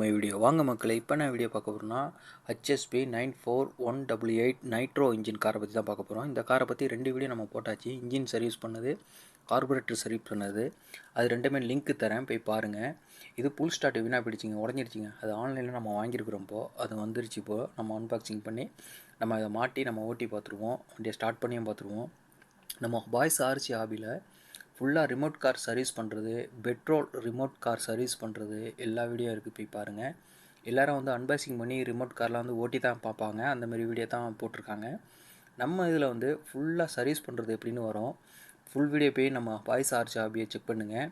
My video. வாங்க மக்களை இப்போ நான் வீடியோ பார்க்க போகிறோம்னா HSP nine four one double eight nitro engine காரை பற்றி தான் பார்க்க போகிறோம் இந்த காரை பற்றி ரெண்டு வீடியோ நம்ம போட்டாச்சு. இன்ஜின் சர்வீஸ் பண்ணது கார்பரேட்டர் சர்வீஸ் பண்ணது. அது ரெண்டுமே லிங்க்கு தரேன் போய் பாருங்கள் இது புல் ஸ்டார்ட் வீணாக போயிடுச்சிங்க உடஞ்சிருச்சிங்க. அது ஆன்லைனில் நம்ம வாங்கியிருக்கிறோம் இப்போ. அது வந்துருச்சு இப்போது நம்ம அன்பாக்சிங் பண்ணி நம்ம அதை மாட்டி நம்ம ஓட்டி பார்த்துருவோம். வண்டியை ஸ்டார்ட் பண்ணியும் பார்த்துருவோம். நம்ம பாய்ஸ் ஆர்சி ஹாபியில் ஃபுல்லாக ரிமோட் கார் சர்வீஸ் பண்ணுறது பெட்ரோல் ரிமோட் கார் சர்வீஸ் பண்ணுறது எல்லா வீடியோ இருக்குது போய் பாருங்கள் எல்லாரும் வந்து அன்பாக்சிங் பண்ணி ரிமோட் கார்லாம் வந்து ஓட்டி தான் பார்ப்பாங்க அந்தமாரி வீடியோ தான் போட்டிருக்காங்க. நம்ம இதில் வந்து ஃபுல்லாக சர்வீஸ் பண்ணுறது எப்படின்னு வரும் ஃபுல் வீடியோ போய் நம்ம பாய்ஸ் ஆர்ச்சி ஆபியை செக் பண்ணுங்கள்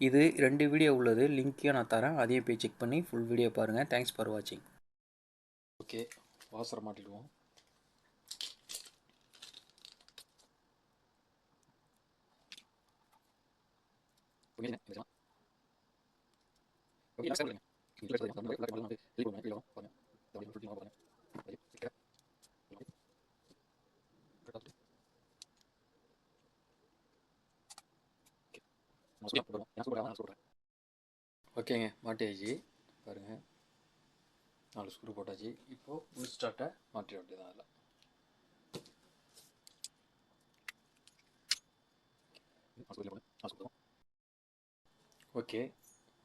இது ரெண்டு வீடியோ உள்ளது. லிங்க்கையும் நான் தரேன். அதையும் போய் செக் பண்ணி ஃபுல் வீடியோ பாருங்கள் தேங்க்ஸ் ஃபார் வாட்சிங் ஓகே வாசரை மாட்டிடுவோம். ஓகேங்க மாட்டியாச்சு பாருங்கள் நாலு ஸ்க்ரூ போட்டாச்சு இப்போது ஃபுல் ஸ்டார்ட்டை மாட்டிட வேண்டியதான் அதில் ஓகே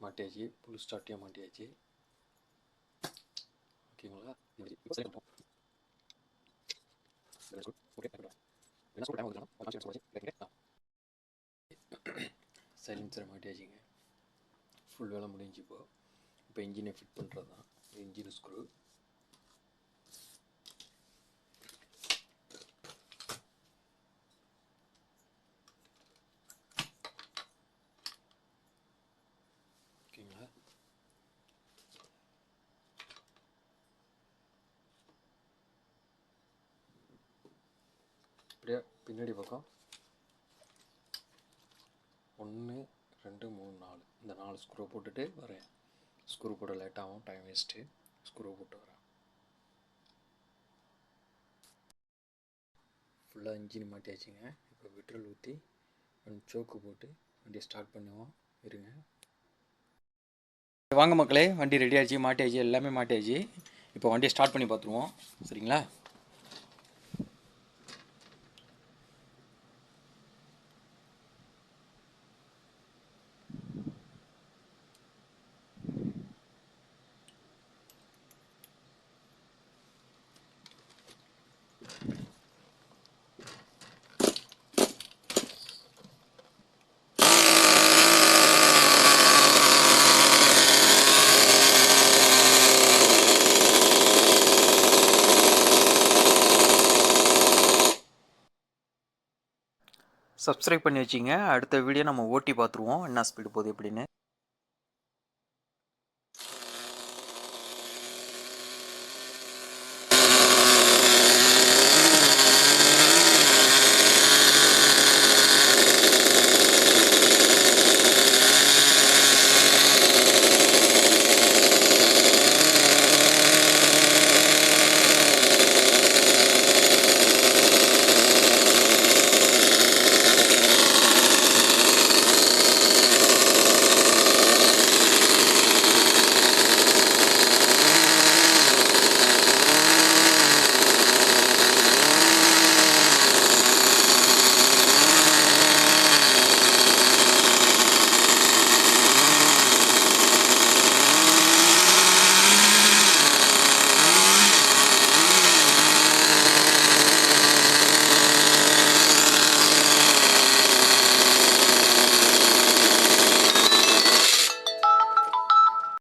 மாட்டியாச்சு புல் ஸ்டார்ட்டையும் மாட்டியாச்சு. ஓகேங்களா சைலன்சரை மாட்டியாச்சுங்க. ஃபுல் வேலை முடிஞ்சு இப்போ. இப்போ இன்ஜினை ஃபிட் பண்ணுறது தான் இன்ஜின் ஸ்க்ரூ ஓகேங்களா அப்படியே பின்னாடி பக்கம். ஒன்று ரெண்டு மூணு நாலு. இந்த நாலு ஸ்க்ரூ போட்டுட்டு வரேன். ஸ்க்ரூ போட லேட்டாகவும் டைம் வேஸ்ட்டு ஸ்க்ரூ போட்டு வரேன். ஃபுல்லாக இன்ஜின் மாட்டியாச்சுங்க. இப்போ பெட்ரோல் ஊற்றி சோக்கு போட்டு வண்டியை ஸ்டார்ட் பண்ணுவோம். இருங்க. வாங்க மக்களே வண்டி ரெடி ஆச்சு மாட்டியாச்சு எல்லாமே மாட்டியாச்சு. இப்போ வண்டியை ஸ்டார்ட் பண்ணி பார்த்துருவோம். சரிங்களா? சப்ஸ்கிரைப் பண்ணி வச்சிங்க. அடுத்த வீடியோ நம்ம ஓட்டி பார்த்துருவோம். என்ன ஸ்பீடு போகுது எப்படின்னு.